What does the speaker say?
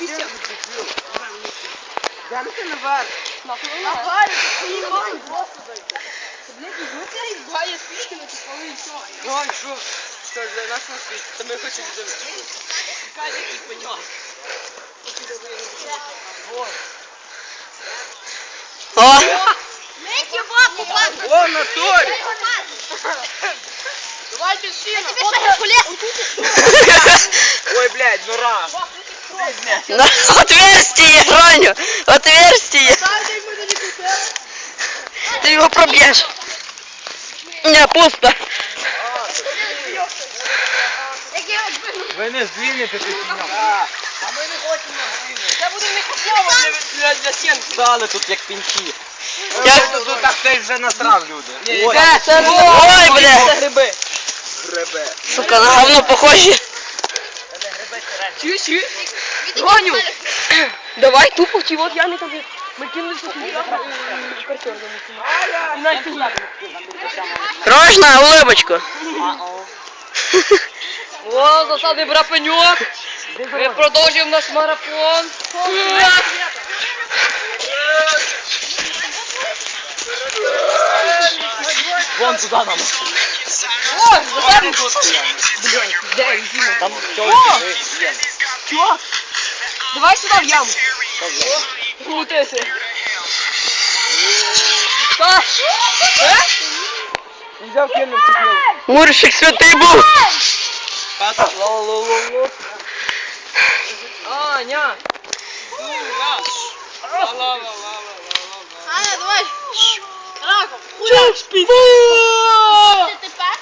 бійся. Де ти наверх? Нагарі, ти їбай, господи. Блядь, візьми ця їбає спічки на типовий і все. Ой, що? Що ж, для нас на світ? Та ми хочемо жити. Чекай, який пеньок. О, Мить бабу, бабу. О, в натурі! Давайте всі на Тобі що, Геркулес? Ой, блядь, ну нора. на отверстие, Роню, отверстие. Ты его пробьешь. Не, пусто. Який от блин. Ви не звільните ти А ми не хочемо звільнити. Це буде мікрофон для, для, для стінки. Стали тут як пінчі. Як- Тут, тут так хтось вже насрав люди. Ой, Де? Ой, бля. Це гриби. гребе. Сука, на говно похожі. Чуєш, чуєш? Роню! Давай тупо, чи от я не тобі. Ми кинули тут картер І навіть не Рожна, улыбочку. О, засади брапеньок. Ми продовжуємо наш марафон. Вон туди нам. О, засади. Блядь, де він? Там О! Чувак, Давай сюди в яму. Крутися. Що? Е? Взяв кинув купив. Мурщик святий був. Ло-ло-ло-ло. Аня. Аня, давай. Раком. Чеш Ти тепер?